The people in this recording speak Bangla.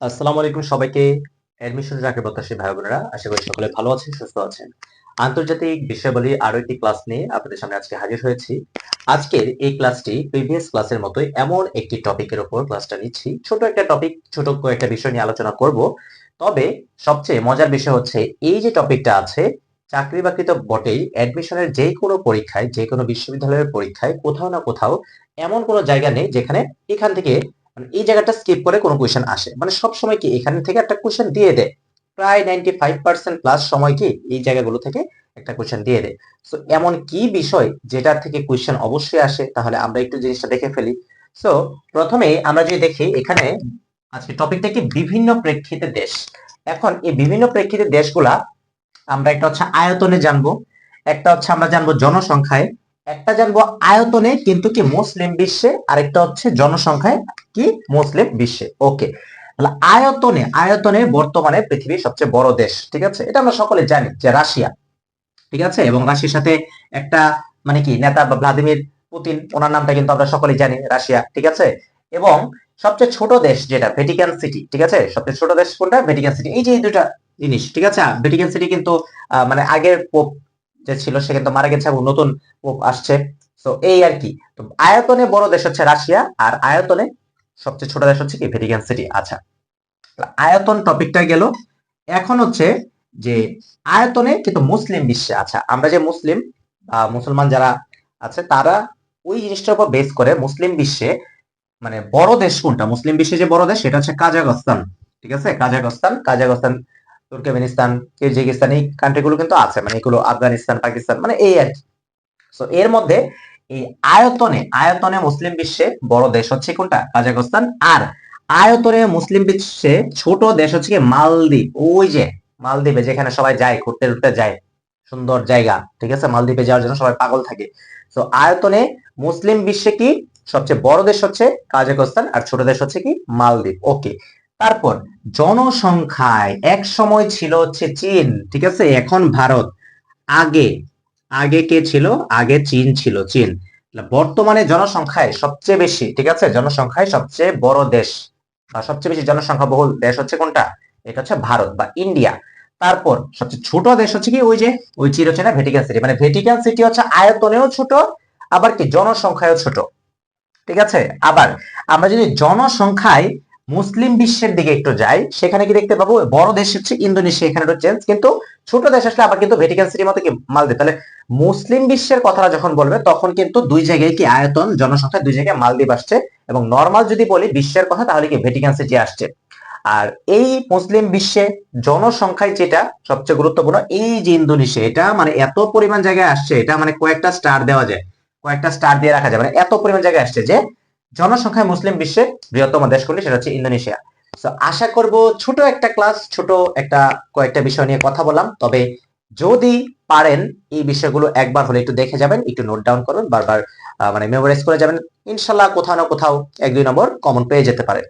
আসসালামু আলাইকুম সবাইকে। অ্যাডমিশন রাখে প্রত্যাশী ভাই বোনেরা। আশা করি সকলে ভালো আছেন, সুস্থ আছেন। আন্তর্জাতিক বিষয়াবলী আরও একটি ক্লাস নিয়ে আপনাদের সামনে আজকে হাজির হয়েছি। আজকের এই ক্লাসটি প্রিভিয়াস ক্লাসের মতোই এমন একটি টপিকের উপর ক্লাসটা নিচ্ছি। ছোট একটা টপিক ছোট কয়েকটা বিষয় নিয়ে আলোচনা করব। তবে সবচেয়ে মজার বিষয় হচ্ছে, এই যে টপিকটা আছে, চাকরি বাকরি তো বটেই অ্যাডমিশনের যে কোনো পরীক্ষায় যে কোনো বিশ্ববিদ্যালয়ের পরীক্ষায় কোথাও না কোথাও এমন কোনো জায়গা নেই যেখানে এখান থেকে মানে এই জায়গাটা স্কিপ করে কোনো কোয়েশ্চেন আসে। মানে সব সময় কি এখান থেকে একটা কোয়েশ্চেন দিয়ে দেয়? প্রায় নাইনটি ফাইভ পার্সেন্ট প্লাস সময় কি এই জায়গাগুলো থেকে একটা কোয়েশ্চেন দিয়ে দেয়। সো এমন কি বিষয় যেটা থেকে কোয়েশ্চেন অবশ্যই আসে? তাহলে আমরা একটু জিনিসটা দেখে ফেলি। সো প্রথমে আমরা যদি দেখি এখানে আজকে টপিকটা কি? বিভিন্ন প্রেক্ষিতে দেশ। এখন এই বিভিন্ন প্রেক্ষিতে দেশগুলা আমরা একটা হচ্ছে আয়তনে জানব, একটা হচ্ছে আমরা জানব জনসংখ্যায়। একটা জানব আয়তনে কিন্তু কি মুসলিম বিশ্বে, আরেকটা হচ্ছে জনসংখ্যায় কি মুসলিম বিশ্বে। ওকে, তাহলে আয়তনে আয়তনে বর্তমানে পৃথিবীর সবচেয়ে বড় দেশ, ঠিক আছে? এটা আমরা সকলে জানি যে রাশিয়া, ঠিক আছে? এবং রাশিয়ার সাথে একটা মানে কি, নেতা বা ভ্লাদিমির পুতিন, ওনার নামটা কিন্তু আমরা সকলেই জানি, রাশিয়া, ঠিক আছে? এবং সবচেয়ে ছোট দেশ যেটা ভেটিকান সিটি ঠিক আছে? সবচেয়ে ছোট দেশ কোনটা? ভেটিকান সিটি এই যে দুটা জিনিস, ঠিক আছে? ভেটিকান সিটি কিন্তু মানে আগের যে ছিল, সে কিন্তু মারা গেছে এবং নতুন পোপ আসছে। তো এই আর কি। তো আয়তনে বড় দেশ হচ্ছে রাশিয়া, আর আয়তনে সবচেয়ে ছোট দেশ হচ্ছে কি? ভ্যাটিকান সিটি আচ্ছা। আয়তন টপিকটা গেল। এখন হচ্ছে যে আয়তনে কিন্তু মুসলিম বিশ্বে আচ্ছা আমরা যে মুসলিম মুসলমান যারা আছে, তারা ওই জিনিসটার উপর বেস করে মুসলিম বিশ্বে মানে বড় দেশ কোনটা? মুসলিম বিশ্বে যে বড় দেশ, সেটা হচ্ছে কাজাকস্তান ঠিক আছে? কাজাকস্তান কাজাকস্তান তুর্কমেনিস্তান কিরজিগিস্তান এই কান্ট্রিগুলো কিন্তু আছে মানে এগুলো আফগানিস্তান, পাকিস্তান মানে এই আর কি। তো এর মধ্যে এই আয়তনে আয়তনে মুসলিম বিশ্বে বড় দেশ হচ্ছে কোনটা? কাজাকস্তান আর আয়তনে মুসলিম বিশ্বে ছোট দেশ হচ্ছে কি মালদ্বীপ। ওই যে মালদ্বীপে যেখানে সবাই যায়, ঘুরতে ঘুরতে যায়, সুন্দর জায়গা, ঠিক আছে? মালদ্বীপে যাওয়ার জন্য সবাই পাগল থাকে। তো আয়তনে মুসলিম বিশ্বে কি সবচেয়ে বড় দেশ হচ্ছে কাজাকস্তান আর ছোট দেশ হচ্ছে কি মালদ্বীপ। ওকে তারপর জনসংখ্যায় এক সময় ছিল হচ্ছে চীন, ঠিক আছে? এখন ভারত। আগে আগে কে ছিল? আগে চীন ছিল, চীন। বর্তমানে জনসংখ্যায় সবচেয়ে বেশি, ঠিক আছে? জনসংখ্যায় সবচেয়ে বড় দেশ বা সবচেয়ে বেশি জনসংখ্যা বহুল দেশ হচ্ছে কোনটা? এটা হচ্ছে ভারত বা ইন্ডিয়া। তারপর সবচেয়ে ছোট দেশ হচ্ছে কি? ওই যে, ওই চির হচ্ছে না ভেটিকান সিটি। মানে ভেটিকান সিটি হচ্ছে আয়তনেও ছোট, আবার কি? জনসংখ্যায়ও ছোট। ঠিক আছে? আবার আমরা যদি জনসংখ্যায় মুসলিম বিশ্বের দিকে একটু যাই, সেখানে কি দেখতে পাবো? বড় দেশ হচ্ছে ইন্দোনেশিয়া, এখানে চেঞ্জ কিন্তু ছোট দেশ আসলে আবার কিন্তু ভেটিকান সিটির মতো কি মালদ্বীপ তাহলে মুসলিম বিশ্বের কথাটা যখন বলবে, তখন কিন্তু দুই জায়গায় কি আয়তন, জনসংখ্যা দুই জায়গায় মালদ্বীপ আসছে, এবং নর্মাল যদি বলি বিশ্বের কথা, তাহলে কি ভেটিকান সিটি আসছে। আর এই মুসলিম বিশ্বে জনসংখ্যায় যেটা সবচেয়ে গুরুত্বপূর্ণ, এই যে ইন্দোনেশিয়া, এটা মানে এত পরিমাণ জায়গায় আসছে, এটা মানে কয়েকটা স্টার দেওয়া যায়, কয়েকটা স্টার দিয়ে রাখা যায় মানে এত পরিমাণ জায়গায় আসছে যে জনসংখ্যায় মুসলিম বিশ্বে বৃহত্তম দেশগুলি সেটা হচ্ছে ইন্দোনেশিয়া। তো আশা করব ছোট একটা ক্লাস ছোট একটা কয়েকটা বিষয় নিয়ে কথা বললাম। তবে যদি পারেন এই বিষয়গুলো একবার হলে একটু দেখে যাবেন, একটু নোট ডাউন করুন, বারবার মানে মেমোরাইজ করে যাবেন। ইনশাল্লাহ কোথাও না কোথাও এক দুই নম্বর কমন পেয়ে যেতে পারে।